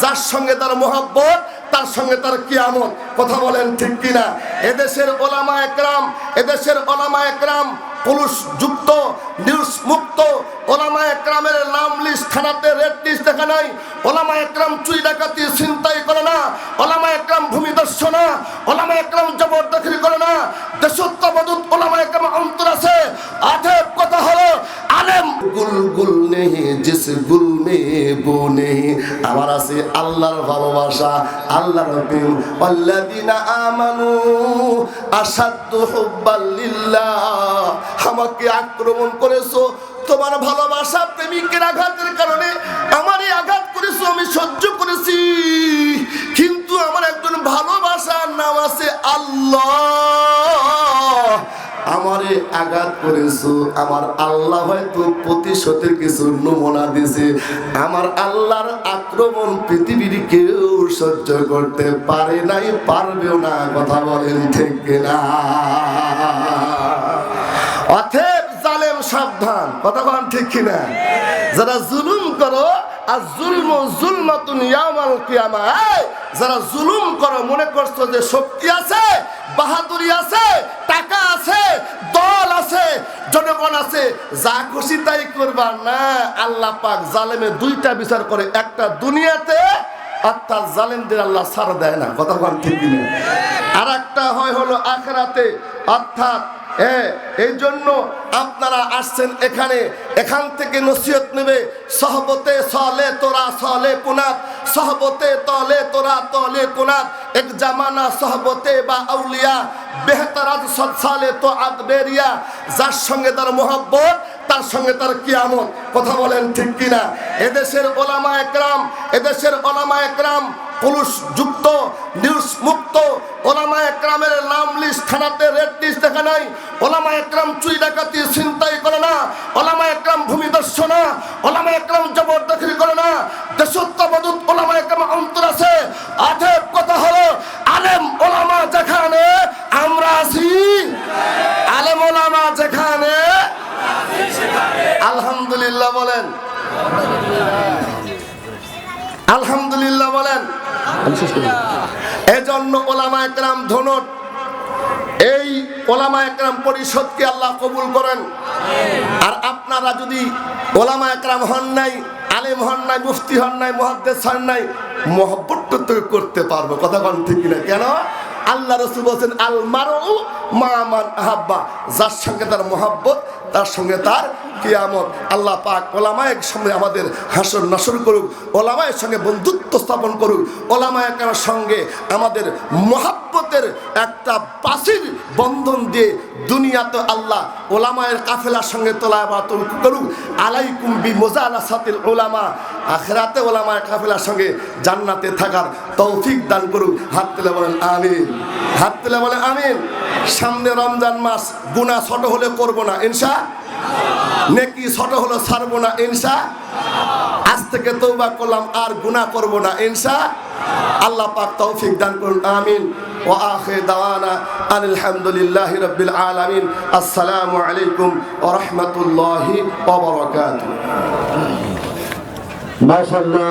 যার সঙ্গে তার মোহাব্বত, তার সঙ্গে তার কিয়ামত। কথা বলেন ঠিক কিনা? এদেশের ওলামা একরাম, এদেশের ওলামা একরাম পুরুষ যুক্ত নিউজ মুক্ত। ওলামা একরামের নাম লিস্ট, থানাতে রেড লিস্ট দেখা নাই। ওলামা একরাম চুই ডাকাতি চিন্তাই করে না। ওলামা একরাম ভূমিদস্য না ওলামা একরাম জবরদখল করে না। দেশত্ববোধ ওলামা একরাম অন্তর আছে আধেব কথা হলো আলেম গুল গুল নেই জিস গুল মে বো আমার আছে আল্লাহর ভালোবাসা, আল্লাহর প্রেম আল্লাযিনা আমানু আসাদ্দু হুব্বাল লিল্লাহ। আমাকে আক্রমণ করেছ, তোমার ভালোবাসা প্রেমিকের আঘাতের কারণে আমারই আঘাত করেছ, আমি সহ্য করেছি। কিন্তু আমার একজন ভালোবাসার নাম আছে আল্লাহ। আমারে আঘাত করেছ। আমার আল্লাহ হয়তো প্রতিশোধের কিছু নমুনা দিছে আমার আল্লাহর আক্রমণ পৃথিবীর কেউ সহ্য করতে পারে নাই, পারবেও না, কথা বলেন ঠিক না অথেব জালেম সাবধান, কথা বলেন ঠিক কিনা? যারা জুলুম করো, আর জুলম জুলমাতুন ইয়ামাল কিয়ামা যারা জুলুম করো, মনে করছ যে শক্তি আছে, বাহাদুরি আছে টাকা আছে, দল আছে, জনগণ আছে, যা খুশি তাই করবা না। আল্লাহ পাক জালেমে দুইটা বিচার করে, একটা দুনিয়াতে অর্থাৎ জালেমদের আল্লাহ দেয় না। কথা বলেন ঠিক আর একটা হয় হলো আখরাতে। অর্থাৎ হ্যাঁ এই জন্য আপনারা আসছেন এখানে, এখান থেকে নসিহত নেবে, সহবতে সলে তোরা সলে কুনাত সহবতে তলে তোরা তলে কুনাত এক জামানা সহবতে বা আউলিয়া বেহতারাজ সৎসালে তো আদবেরিয়া যার সঙ্গে তার মোহাব্বত, তার সঙ্গে তার কিয়ামত। কথা বলেন ঠিক কিনা? এদেশের ওলামা একরাম, এদেশের ওলামা একরাম, পুরুষ যুক্ত নিউজ মুক্ত, ওলামা একরামের নাম লিস্ট, থানাতে রেড লিস্ট দেখা নাই। ওলামা একরাম চুই ডাকাতি চিন্তাই করে না। ওলামা একরাম ভূমিদস্য না ওলামা একরাম জবরদখল করে না দেশত্ববোধ ওলামা একরাম অন্তর আছে আধেব কথা হলো আলেম ওলামা যেখানে আমরা আছি আলেম ওলামা যেখানে আলহামদুলিল্লাহ বলেন। আলহামদুলিল্লাহ বলেন। এজন্য ওলামা একরাম ধনট এই ওলামা একরাম পরিষদকে আল্লাহ কবুল করেন। আর আপনারা যদি ওলামা একরাম হন নাই, আলেম হন নাই, মুফতি হন নাই মহাদ্দেশ হন নাই মহব্বতটা তো করতে পারব। কথা ঠিক কিনা? কেন? আল্লাহ রসুল বলছেন আল মারু মামান আহাব্বা। যার সঙ্গে তার মহাব্বত, তার সঙ্গে তার কিয়ামত। আল্লাহ পাক ওলামায়ের সঙ্গে আমাদের হাসর নাসর করুক, ওলামায়ের সঙ্গে বন্ধুত্ব স্থাপন করুক। ওলামায়ের সঙ্গে আমাদের মহাব্বতের একটা পাশির বন্ধন দিয়ে দুনিয়াতে আল্লাহ ওলামায়ের কাফেলার সঙ্গে তোলা বাতুল করুক। আলাইকুম বি মোজালা সাতিল ওলামা আখরাতে ওলামায়ের কাফেলার সঙ্গে জান্নাতে থাকার তৌফিক দান করুক। হাত তুলে বলেন, আমিন। হাত তুলে বলেন, আমিন। সামনে রমজান মাস গুণা ছোট হলে করব না, ইনশা। নেকি ছোট হলো ছাড়বো না ইনসা আজ থেকে তৌবা করলাম, আর গুনাহ করব না ইনসা আল্লাহ পাক তৌফিক দান করুন, আমিন। ও আখে দাওয়ানা আলহামদুলিল্লাহ হামদুলিল্লাহি আলমিন। আসসালামু আলাইকুম ও রহমতুল্লাহি মাশাআল্লাহ।